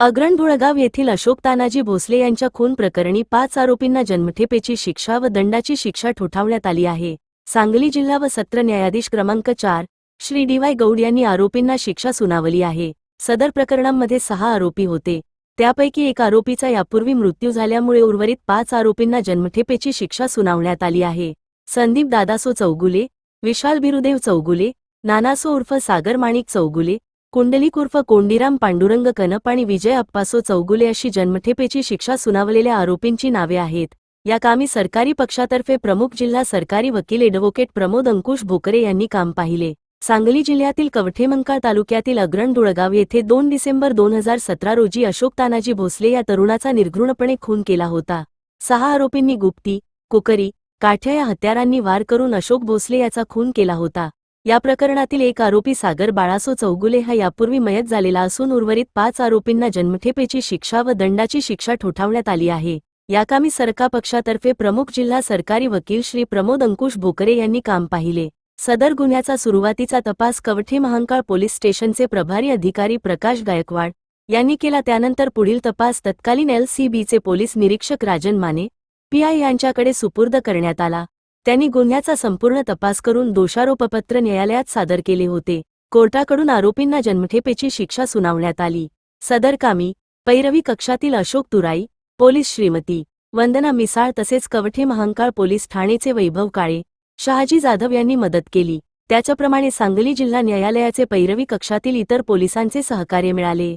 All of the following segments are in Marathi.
अग्रणधुळगाव येथील अशोक तानाजी भोसले यांच्या खून प्रकरणी पाच आरोपींना जन्मठेपेची शिक्षा व दंडाची शिक्षा ठोठावण्यात आली आहे. सांगली जिल्हा व सत्र न्यायाधीश क्रमांक चार श्री डी वाय गौड यांनी आरोपींना शिक्षा सुनावली आहे. सदर प्रकरणांमध्ये सहा आरोपी होते. त्यापैकी एक आरोपीचा यापूर्वी मृत्यू झाल्यामुळे उर्वरित पाच आरोपींना जन्मठेपेची शिक्षा सुनावण्यात आली आहे. संदीप दादासो चौगुले विशाल बिरुदेव चौगुले नानासो उर्फ सागर माणिक चौगुले कुंडलिक उर्फ कोंडीराम पांडुरंग कनप आणि विजय अप्पासो चौगुले अशी जन्मठेपेची शिक्षा सुनावलेल्या आरोपींची नावे आहेत. या कामी सरकारी पक्षातर्फे प्रमुख जिल्हा सरकारी वकील एडव्होकेट प्रमोद अंकुश भोकरे यांनी काम पाहिले. सांगली जिल्ह्यातील कवठेमंकाळ तालुक्यातील अग्रण दुळगाव येथे दोन डिसेंबर दोन हजार सतरा रोजी अशोक तानाजी भोसले या तरुणाचा निर्घृणपणे खून केला होता. सहा आरोपींनी गुप्ती कुकरी काठ्या या हत्यारांनी वार करून अशोक भोसले याचा खून केला होता. या प्रकरणातील एक आरोपी सागर बाळासो चौगुले हा यापूर्वी मयत झालेला असून उर्वरित पाच आरोपींना जन्मठेपेची शिक्षा व दंडाची शिक्षा ठोठावण्यात आली आहे. याकामी सरका पक्षातर्फे प्रमुख जिल्हा सरकारी वकील श्री प्रमोद अंकुश भोकरे यांनी काम पाहिले. सदर गुन्ह्याचा सुरुवातीचा तपास कवठे महांकाळ पोलीस स्टेशनचे प्रभारी अधिकारी प्रकाश गायकवाड यांनी केला. त्यानंतर पुढील तपास तत्कालीन एलसीबीचे पोलीस निरीक्षक राजन माने पीआय यांच्याकडे सुपूर्द करण्यात आला. त्यांनी गुन्ह्याचा संपूर्ण तपास करून दोषारोपपत्र न्यायालयात सादर केले होते. कोर्टाकडून आरोपींना जन्मठेपेची शिक्षा सुनावण्यात आली. सदर कामी पैरवी कक्षातील अशोक तुराई पोलीस श्रीमती वंदना मिसाळ तसेच कवठे महांकाळ पोलीस ठाणेचे वैभव काळे शहाजी जाधव यांनी मदत केली. त्याच्याप्रमाणे सांगली जिल्हा न्यायालयाचे पैरवी कक्षातील इतर पोलिसांचे सहकार्य मिळाले.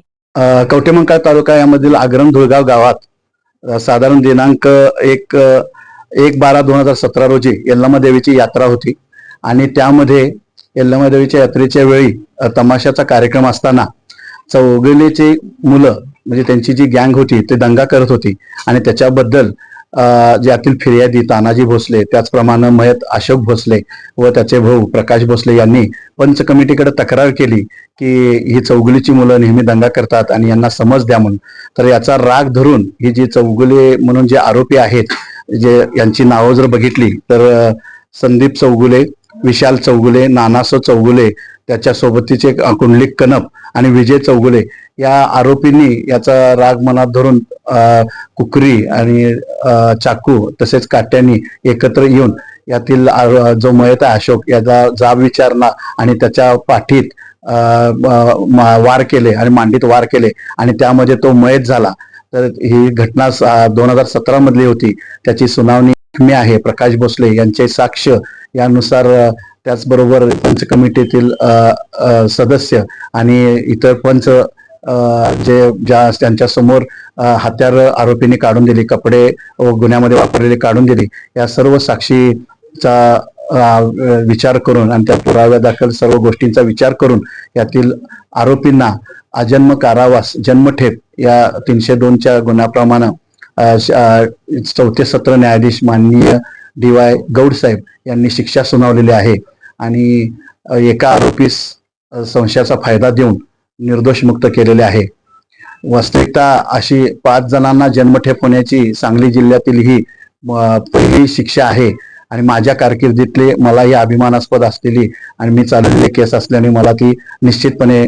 कवठेमंकाळ तालुका यामधील आग्रम धुळगाव गावात साधारण दिनांक एक एक बारा दोन हजार सतरा रोजी यल्लमा देवीची यात्रा होती. आणि त्यामध्ये यल्लमा देवीच्या यात्रेच्या वेळी तमाशाचा कार्यक्रम असताना चौगलेचे मुलं म्हणजे त्यांची जी गँग होती ते दंगा करत होती. आणि त्याच्याबद्दल ज्यातील फिर्यादी तानाजी भोसले त्याचप्रमाणे मयत अशोक भोसले व त्याचे भाऊ प्रकाश भोसले यांनी पंच कमिटीकडे तक्रार केली की ही चौगुलीची मुलं नेहमी दंगा करतात आणि यांना समज द्या म्हणून. तर याचा राग धरून ही जी चौगुले म्हणून जे आरोपी आहेत जे यांची नावं जर बघितली तर संदीप चौगुले विशाल चौगुले नानासो चौगुले त्याच्यासोबतीचे कुंडलिक कनप आणि विजय चौगुले या आरोपींनी याचा राग मनात धरून कुकरी आणि चाकू तसेच काट्यांनी एकत्र येऊन यातील जो मयत आहे अशोक याचा जाब विचारणा आणि त्याच्या पाठीत वार केले आणि मांडीत वार केले आणि त्यामध्ये तो मयत झाला. तर ही घटना दोन हजार सतरा मधली होती. त्याची सुनावणी मी आहे प्रकाश भोसले यांचे साक्ष यानुसार त्याचबरोबर पंच कमिटीतील सदस्य आणि इतर पंच जे ज्या त्यांच्यासमोर हत्यार आरोपींनी काढून दिली कपडे व गुन्ह्यामध्ये वापरलेले काढून दिली या सर्व साक्षीचा विचार करून आणि त्या पुराव्या दाखल सर्व गोष्टींचा विचार करून यातील आरोपींना आजन्म कारावास जन्मठेप या तीनशे दोनच्या गुन्ह्याप्रमाणे श- चौथे सत्र न्यायाधीश माननीय डी वाय गौड साहेब यांनी शिक्षा सुनावलेली आहे आणि एका आरोपीस संशयाचा फायदा देऊन निर्दोष मुक्त केलेले आहे. वास्तविकता अशी पाच जणांना जन्मठेप होण्याची सांगली जिल्ह्यातील ही पहिली शिक्षा आहे. आणि माझ्या कारकिर्दीतले मला ही अभिमानास्पद असलेली आणि मी चालवलेली केस असल्याने मला ती निश्चितपणे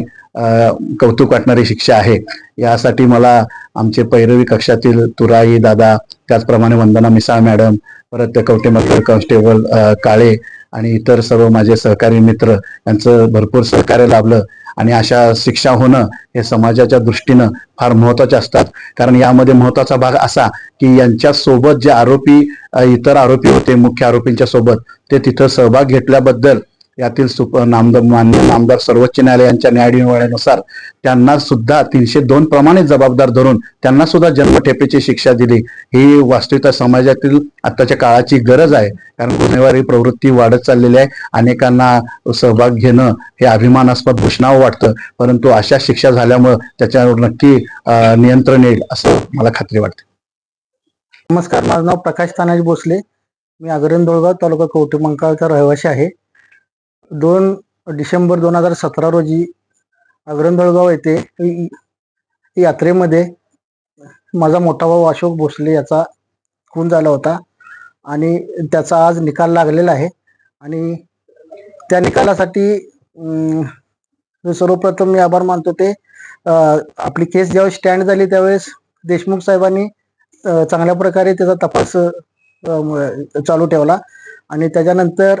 कौतुक वाटणारी शिक्षा आहे. यासाठी मला आमचे पैरवी कक्षातील तुराई दादा त्याचप्रमाणे वंदना मिसाळ मॅडम परत त्या कवटेमकर कॉन्स्टेबल काळे आणि इतर सर्व माझे सहकारी मित्र यांचं भरपूर सहकार्य लाभलं. आणि अशा शिक्षा होणं हे समाजाच्या दृष्टीनं फार महत्त्वाचे असतात. कारण यामध्ये महत्त्वाचा भाग असा की यांच्या सोबत जे आरोपी इतर आरोपी होते मुख्य आरोपींच्या सोबत ते तिथं सहभाग घेतल्याबद्दल यातील सुप नामदार मान्य नामदार सर्वोच्च न्यायालयांच्या न्यायनिवाड्यानुसार त्यांना सुद्धा तीनशे दोन प्रमाणे जबाबदार धरून त्यांना सुद्धा जन्मठेपेची शिक्षा दिली. ही वास्तविकता समाजातील आताच्या काळाची गरज आहे. कारण गुन्हेगारी प्रवृत्ती वाढत चाललेली आहे. अनेकांना सहभाग घेणं हे अभिमानास्पद घोषणावं वाटतं. परंतु अशा शिक्षा झाल्यामुळं त्याच्यावर नक्की नियंत्रण येईल असं मला खात्री वाटते. नमस्कार. माझं नाव प्रकाश तानाजी भोसले. मी आगरण दोळगाव तालुका कवठेमंकाळचा रहिवासी आहे. दोन डिसेंबर दोन हजार सतरा रोजी आगरण येथे यात्रेमध्ये माझा मोठा भाऊ अशोक भोसले याचा खून झाला होता. आणि त्याचा आज निकाल लागलेला आहे. आणि त्या निकालासाठी सर्वप्रथम मी आभार मानतो ते आपली केस ज्यावेळेस स्टँड झाली त्यावेळेस देशमुख साहेबांनी चांगल्या प्रकारे त्याचा तपास चालू ठेवला. आणि त्याच्यानंतर